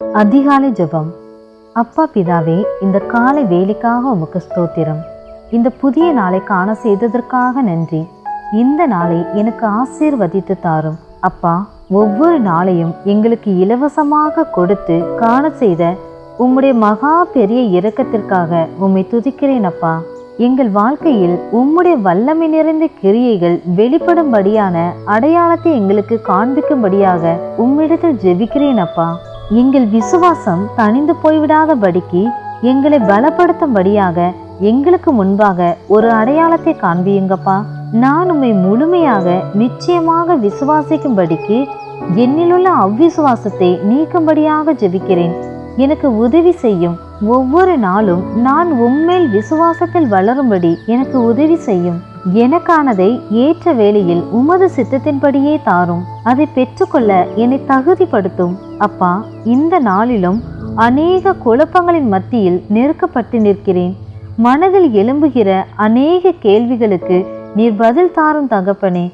அதிகாலை ஜெபம். அப்பா பிதாவே இந்த காலை வேலைக்காக உமக்கு ஸ்தோத்திரம். இந்த புதிய நாளை காண செய்ததற்காக நன்றி. இந்த நாளை எனக்கு ஆசீர்வதித்து தாரும். அப்பா ஒவ்வொரு நாளையும் எங்களுக்கு இலவசமாக கொடுத்து காண செய்த உம்முடைய மகா பெரிய இரக்கத்திற்காக உம்மை துதிக்கிறேன் அப்பா. எங்கள் வாழ்க்கையில் உம்முடைய வல்லமை நிறைந்த கிரியைகள் வெளிப்படும்படியான அடையாளத்தை எங்களுக்கு காண்பிக்கும்படியாக உம்மிடத்தில் ஜெபிக்கிறேன் அப்பா. எங்கள் விசுவாசம் தணிந்து போய்விடாதபடிக்கு எங்களை பலப்படுத்தும்படியாக எங்களுக்கு முன்பாக ஒரு அடையாளத்தை காண்பியுங்கப்பா. நான் உம்மை முழுமையாக நிச்சயமாக விசுவாசிக்கும்படிக்கு என்னிலுள்ள அவ்விசுவாசத்தை நீக்கும்படியாக ஜெபிக்கிறேன். எனக்கு உதவி செய்யும் ஒவ்வொரு நாளும் நான் உம்மேல் விசுவாசத்தில் வளரும்படி எனக்கு உதவி செய்யும். எனக்கானதை ஏற்ற வேளையில் உமது சித்தத்தின்படியே தாரும். அதை பெற்றுக்கொள்ள என்னை தகுதிப்படுத்தும். அப்பா இந்த நாளிலும் அநேக குழப்பங்களின் மத்தியில் நெருக்கப்பட்டு நிற்கிறேன். மனதில் எழும்புகிற அநேக கேள்விகளுக்கு நீர் பதில் தாரும் தகப்பனே.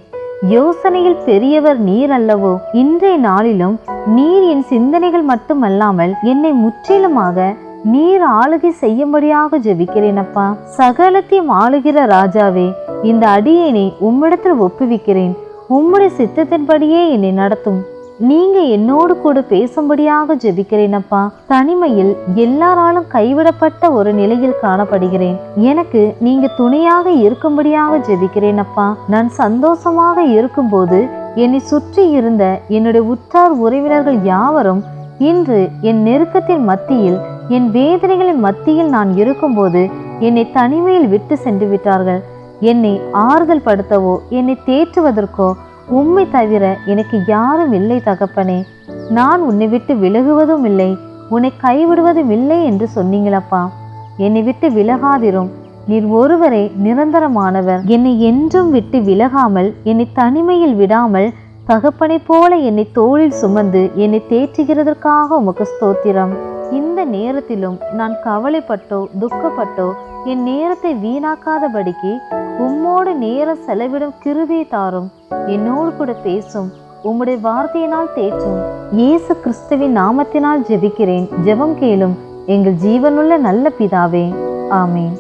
யோசனையில் பெரியவர் நீர் அல்லவோ? இன்றைய நாளிலும் நீர் என் சிந்தனைகள் மட்டுமல்லாமல் என்னை முற்றிலுமாக நீர் ஆளுகை செய்யும்படியாக ஜெபிக்கிறேன் அப்பா. சகலத்தையும் ஆளுகிற ராஜாவே இந்த அடியேனை உம்மிடத்தில் ஒப்புவிக்கிறேன். உம்முடைய சித்தத்தின்படியே என்னை நடத்தும். நீங்க என்னோடு கூட பேசும்படியாக ஜெபிக்கிறேனப்பா. தனிமையில் எல்லாராலும் கைவிடப்பட்ட ஒரு நிலையில் காணப்படுகிறேன். எனக்கு நீங்க துணையாக இருக்கும்படியாக ஜெபிக்கிறேனப்பா. நான் சந்தோஷமாக இருக்கும்போது என்னை சுற்றி இருந்த என்னுடைய உற்றார் உறவினர்கள் யாவரும் இன்று என் நெருக்கத்தின் மத்தியில் என் வேதனைகளின் மத்தியில் நான் இருக்கும்போது என்னை தனிமையில் விட்டு சென்று விட்டார்கள். என்னை ஆறுதல் படுத்தவோ என்னை தேற்றுவதற்கோ உம்மை தவிர எனக்கு யாரும் இல்லை தகப்பனே. நான் உன்னை விட்டு விலகுவதும் இல்லை உன்னை கைவிடுவதும் இல்லை என்று சொன்னீங்களப்பா. என்னை விட்டு விலகாதிரும். நீர் ஒருவரே நிரந்தரமானவர். என்னை என்றும் விட்டு விலகாமல் என்னை தனிமையில் விடாமல் தகப்பனைப் போல என்னை தோளில் சுமந்து என்னை தேற்றுகிறதற்காக உமக்கு ஸ்தோத்திரம். இந்த நேரத்திலும் நான் கவலைப்பட்டோ துக்கப்பட்டோ என் நேரத்தை வீணாக்காதபடிக்கு உம்மோடு நேரம் செலவிடும் கிருவே தாரும். என்னோடு கூட பேசும் உம்முடைய வார்த்தையினால் தேற்றும். இயேசு கிறிஸ்துவின் நாமத்தினால் ஜெபிக்கிறேன். ஜெபம் கேளும் எங்கள் ஜீவனுள்ள நல்ல பிதாவே. ஆமேன்.